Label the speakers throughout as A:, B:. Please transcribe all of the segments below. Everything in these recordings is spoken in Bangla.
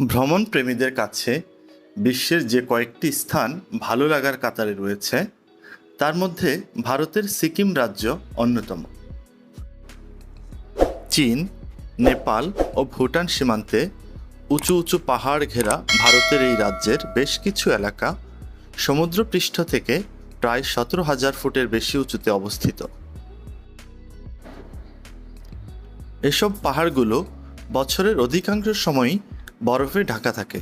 A: ভ্রমণ প্রেমীদের কাছে বিশ্বের যে কয়েকটি স্থান ভালো লাগার কাতারে রয়েছে, তার মধ্যে ভারতের সিকিম রাজ্য অন্যতম। চীন, নেপাল ও ভুটান সীমান্তে উঁচু উঁচু পাহাড় ঘেরা ভারতের এই রাজ্যের বেশ কিছু এলাকা সমুদ্রপৃষ্ঠ থেকে প্রায় সতেরো হাজার ফুটের বেশি উঁচুতে অবস্থিত। এসব পাহাড়গুলো বছরের অধিকাংশ সময়ই বরফে ঢাকা থাকে।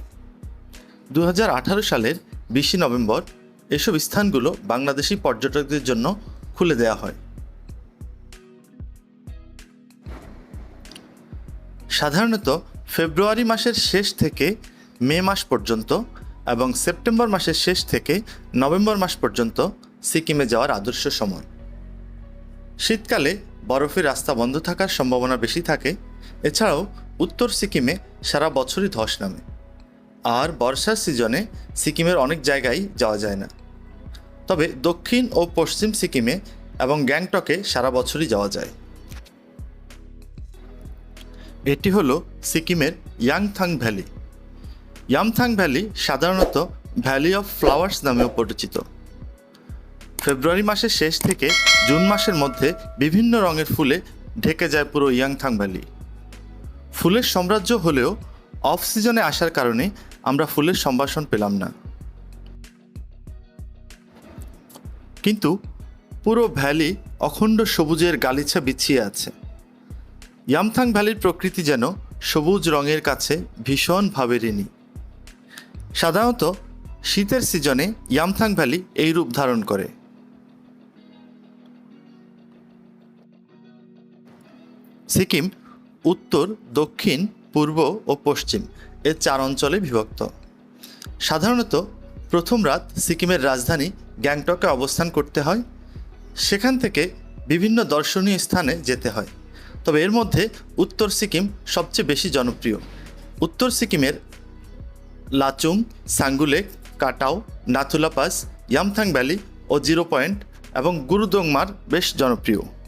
A: দু হাজার আঠারো সালের বিশে নভেম্বর এসব স্থানগুলো বাংলাদেশি পর্যটকদের জন্য খুলে দেওয়া হয়। সাধারণত ফেব্রুয়ারি মাসের শেষ থেকে মে মাস পর্যন্ত এবং সেপ্টেম্বর মাসের শেষ থেকে নভেম্বর মাস পর্যন্ত সিকিমে যাওয়ার আদর্শ সময়। শীতকালে বরফের রাস্তা বন্ধ থাকার সম্ভাবনা বেশি থাকে। এছাড়াও উত্তর সিকিমে সারা বছরই ধস নামে। আর বর্ষার সিজনে সিকিমের অনেক জায়গায় যাওয়া যায় না। তবে দক্ষিণ ও পশ্চিম সিকিমে এবং গ্যাংটকে সারা বছরই যাওয়া যায়। এটি হলো সিকিমের ইয়াংথাং ভ্যালি। ইয়ামথাং ভ্যালি সাধারণত ভ্যালি অফ ফ্লাওয়ার্স নামেও পরিচিত। ফেব্রুয়ারি মাসের শেষ থেকে জুন মাসের মধ্যে বিভিন্ন রঙের ফুলে ঢেকে যায় পুরো ইয়াংথাং ভ্যালি। ফুলের সাম্রাজ্য হলেও অফ সিজনে আসার কারণে আমরা ফুলের সম্ভাষণ পেলাম না। কিন্তু পুরো ভ্যালি অখণ্ড সবুজের গালিচা বিছিয়ে আছে। ইয়ামথাং ভ্যালির প্রকৃতি যেন সবুজ রঙের কাছে ভীষণভাবে ঋণী। সাধারণত শীতের সিজনে ইয়ামথাং ভ্যালি এই রূপ ধারণ করে। সিকিম উত্তর, দক্ষিণ, পূর্ব ও পশ্চিম এর চার অঞ্চলে বিভক্ত। সাধারণত প্রথম রাত সিকিমের রাজধানী গ্যাংটকে অবস্থান করতে হয়। সেখান থেকে বিভিন্ন দর্শনীয় স্থানে যেতে হয়। তবে এর মধ্যে উত্তর সিকিম সবচেয়ে বেশি জনপ্রিয়। উত্তর সিকিমের লাচুং, সাঙ্গুলেক, কাটাও, নাথুলা পাস, ইয়ামথাং ভ্যালি ও জিরো পয়েন্ট এবং গুরুদংমার বেশ জনপ্রিয়।